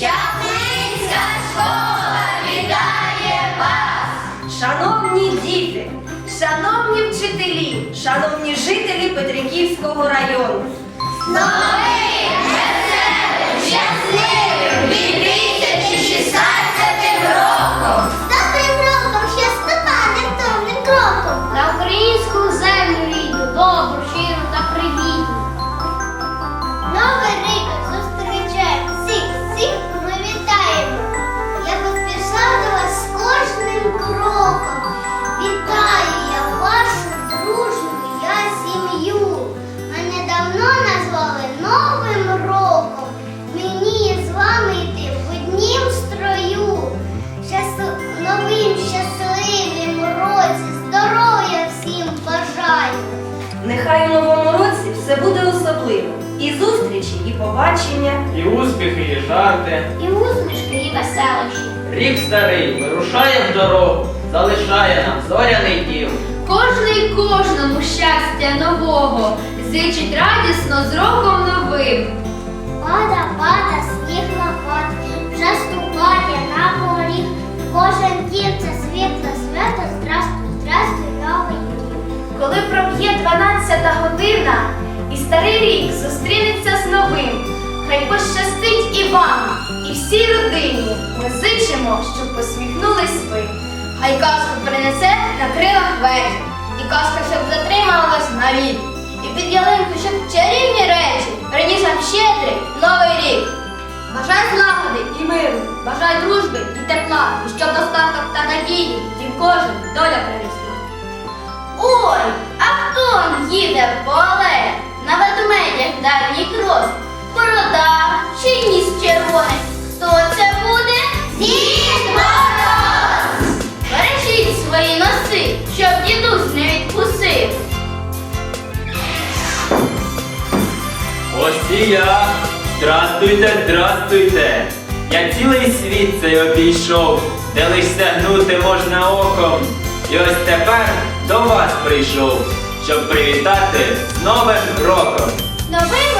Чаплицька школа вітає вас! Шановні діти, шановні вчителі, шановні жителі Петриківського району. З побачення. І успіхи, і жарти. І усмішки, і веселощі. Рік старий вирушає в дорогу, залишає нам зоряний дім. Кожний кожному щастя нового зичить радісно з роком новим. Пада, пада, сніг лопат, вже ступає на поріг. Кожен дім це світло, свято, здрастуй, здрастуй, новий рік. Коли проб'є 12 година, і старий рік зустрінеться з новим. Хай пощастить і вам, і всій родині. Ми зичимо, щоб посміхнулись ви. Хай казку принесе на крилах вежі, і казка, щоб затрималась навік. І під ялинку, щоб чарівні речі приніс нам щедрий новий рік. Бажай злагоди і миру, бажай дружби і тепла, і щоб достаток та надії, і кожен доля принесла. Ой, а хто їде поле? Дальній крос. Борода чи ніс червоний? Хто це буде? Дід Мороз! Бережіть свої носи, щоб дідусь не відкусив. Ось і я. Здрастуйте, здрастуйте. Я цілий світ цей обійшов, де лиш сягнути можна оком. І ось тепер до вас прийшов, щоб привітати з Новим роком. The